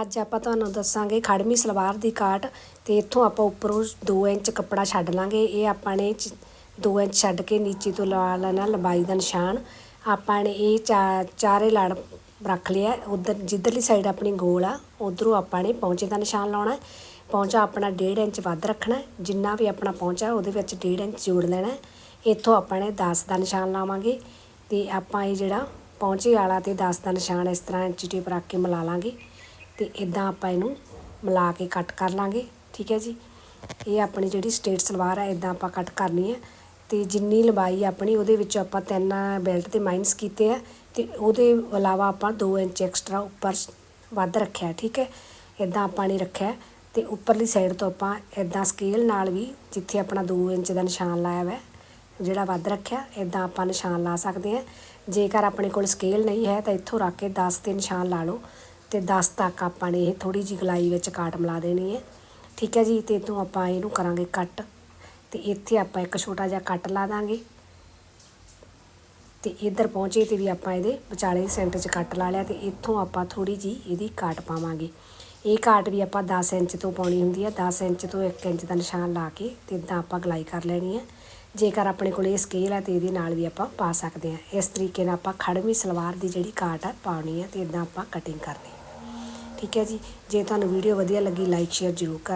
ਅੱਜ ਆਪਾਂ ਤੁਹਾਨੂੰ ਦੱਸਾਂਗੇ ਖੜਮੀ ਸਲਵਾਰ ਦੀ ਕਾਟ ਤੇ ਇੱਥੋਂ ਆਪਾਂ ਉੱਪਰੋਂ 2 ਇੰਚ ਕੱਪੜਾ ਛੱਡ ਲਾਂਗੇ। ਇਹ ਆਪਾਂ ਨੇ 2 ਇੰਚ ਛੱਡ ਕੇ ਨੀਚੇ ਤੋਂ ਲਾ ਲੈਣਾ ਲੰਬਾਈ ਦਾ ਨਿਸ਼ਾਨ। ਆਪਾਂ ਨੇ ਇਹ ਚਾ- ਚਾਰੇ ਲੜ ਰੱਖ ਲਿਆ। ਉਧਰ ਜਿੱਧਰਲੀ ਸਾਈਡ ਆਪਣੀ ਗੋਲ ਆ, ਉਧਰੋਂ ਆਪਾਂ ਨੇ ਪੌਂਚੇ ਦਾ ਨਿਸ਼ਾਨ ਲਾਉਣਾ ਹੈ। ਪੌਂਚਾ ਆਪਣਾ 1.5 ਇੰਚ ਵੱਧ ਰੱਖਣਾ ਜਿੰਨਾ ਵੀ ਆਪਣਾ ਪੌਂਚਾ ਉਹਦੇ ਵਿੱਚ 1.5 ਇੰਚ ਜੋੜ ਲੈਣਾ ਇੱਥੋਂ ਆਪਾਂ ਨੇ 10 ਦਾ ਨਿਸ਼ਾਨ ਲਾਵਾਂਗੇ ਤੇ ਆਪਾਂ ਇਹ ਜਿਹੜਾ ਪੌਂਚੇ ਵਾਲਾ ਤੇ 10 ਦਾ ਨਿਸ਼ਾਨ ਇਸ ਤਰ੍ਹਾਂ ਇੰਚੀ ਟੇਪ ਰੱਖ ਕੇ ਮਿਲਾ ਲਾਂਗੇ। ਅਤੇ ਇੱਦਾਂ ਆਪਾਂ ਇਹਨੂੰ ਮਿਲਾ ਕੇ ਕੱਟ ਕਰ ਲਾਂਗੇ, ਠੀਕ ਹੈ ਜੀ। ਇਹ ਆਪਣੀ ਜਿਹੜੀ ਸਟੇਟ ਸਲਵਾਰ ਹੈ ਇੱਦਾਂ ਆਪਾਂ ਕੱਟ ਕਰਨੀ ਹੈ। ਅਤੇ ਜਿੰਨੀ ਲੰਬਾਈ ਆਪਣੀ, ਉਹਦੇ ਵਿੱਚ ਆਪਾਂ ਤਿੰਨ ਬੈਲਟ ਤੇ ਮਾਈਨਸ ਕੀਤੇ ਆ ਅਤੇ ਉਹਦੇ ਇਲਾਵਾ ਆਪਾਂ 2 ਇੰਚ ਐਕਸਟਰਾ ਉੱਪਰ ਵੱਧ ਰੱਖਿਆ, ਠੀਕ ਹੈ। ਇੱਦਾਂ ਆਪਾਂ ਨੇ ਰੱਖਿਆ ਅਤੇ ਉੱਪਰਲੀ ਸਾਈਡ ਤੋਂ ਆਪਾਂ ਇੱਦਾਂ ਸਕੇਲ ਨਾਲ ਵੀ ਜਿੱਥੇ ਆਪਣਾ 2 ਇੰਚ ਦਾ ਨਿਸ਼ਾਨ ਲਾਇਆ ਹੋਇਆ ਜਿਹੜਾ ਵੱਧ ਰੱਖਿਆ ਇੱਦਾਂ ਆਪਾਂ ਨਿਸ਼ਾਨ ਲਾ ਸਕਦੇ ਹਾਂ। ਜੇਕਰ ਆਪਣੇ ਕੋਲ ਸਕੇਲ ਨਹੀਂ ਹੈ ਤਾਂ ਇੱਥੋਂ ਰੱਖ ਕੇ 10 ਤੇ ਨਿਸ਼ਾਨ ਲਾ ਲਓ। ਤੇ 10 ਤੱਕ ਆਪਾਂ ਨੇ ਇਹ ਥੋੜੀ ਜਿਹੀ ਗਲਾਈ ਵਿੱਚ ਕਾਟ ਮਿਲਾ ਦੇਣੀ ਹੈ। ਠੀਕ ਹੈ ਜੀ, ਤੇ ਤੋਂ ਆਪਾਂ ਇਹਨੂੰ ਕਰਾਂਗੇ ਕੱਟ। ਤੇ ਇੱਥੇ ਆਪਾਂ ਇੱਕ ਛੋਟਾ ਜਿਹਾ ਕੱਟ ਲਾ ਦਾਂਗੇ। ਤੇ ਇੱਧਰ ਪਹੁੰਚੇ ਤੇ ਵੀ ਆਪਾਂ ਇਹਦੇ ਵਿਚਾਲੇ ਸੈਂਟਰ 'ਚ ਕੱਟ ਲਾ ਲਿਆ ਤੇ ਇੱਥੋਂ ਆਪਾਂ ਥੋੜੀ ਜੀ ਇਹਦੀ ਕਾਟ ਪਾਵਾਂਗੇ। ਇਹ ਕਾਟ ਵੀ ਆਪਾਂ 10 ਇੰਚ ਤੋਂ ਪਾਉਣੀ ਹੁੰਦੀ ਹੈ। 10 ਇੰਚ ਤੋਂ 1 ਇੰਚ ਦਾ ਨਿਸ਼ਾਨ ਲਾ ਕੇ ਤੇ ਇਦਾਂ ਆਪਾਂ ਗਲਾਈ ਕਰ ਲੈਣੀ ਹੈ। ਜੇਕਰ ਆਪਣੇ ਕੋਲ ਇਹ ਸਕੇਲ ਹੈ ਤੇ ਇਹਦੇ ਨਾਲ ਵੀ ਆਪਾਂ ਪਾ ਸਕਦੇ ਹਾਂ। ਇਸ ਤਰੀਕੇ ਨਾਲ ਆਪਾਂ ਖੜਵੀਂ ਸਲਵਾਰ ਦੀ ਜਿਹੜੀ ਕਾਟ ਹੈ ਪਾਉਣੀ ਹੈ ਤੇ ਇਦਾਂ ਆਪਾਂ ਕਟਿੰਗ ਕਰਨੀ ਠੀਕ ਹੈ ਜੀ। ਜੇ ਤੁਹਾਨੂੰ ਵੀਡੀਓ ਵਧੀਆ ਲੱਗੀ ਲਾਈਕ ਸ਼ੇਅਰ ਜ਼ਰੂਰ ਕਰ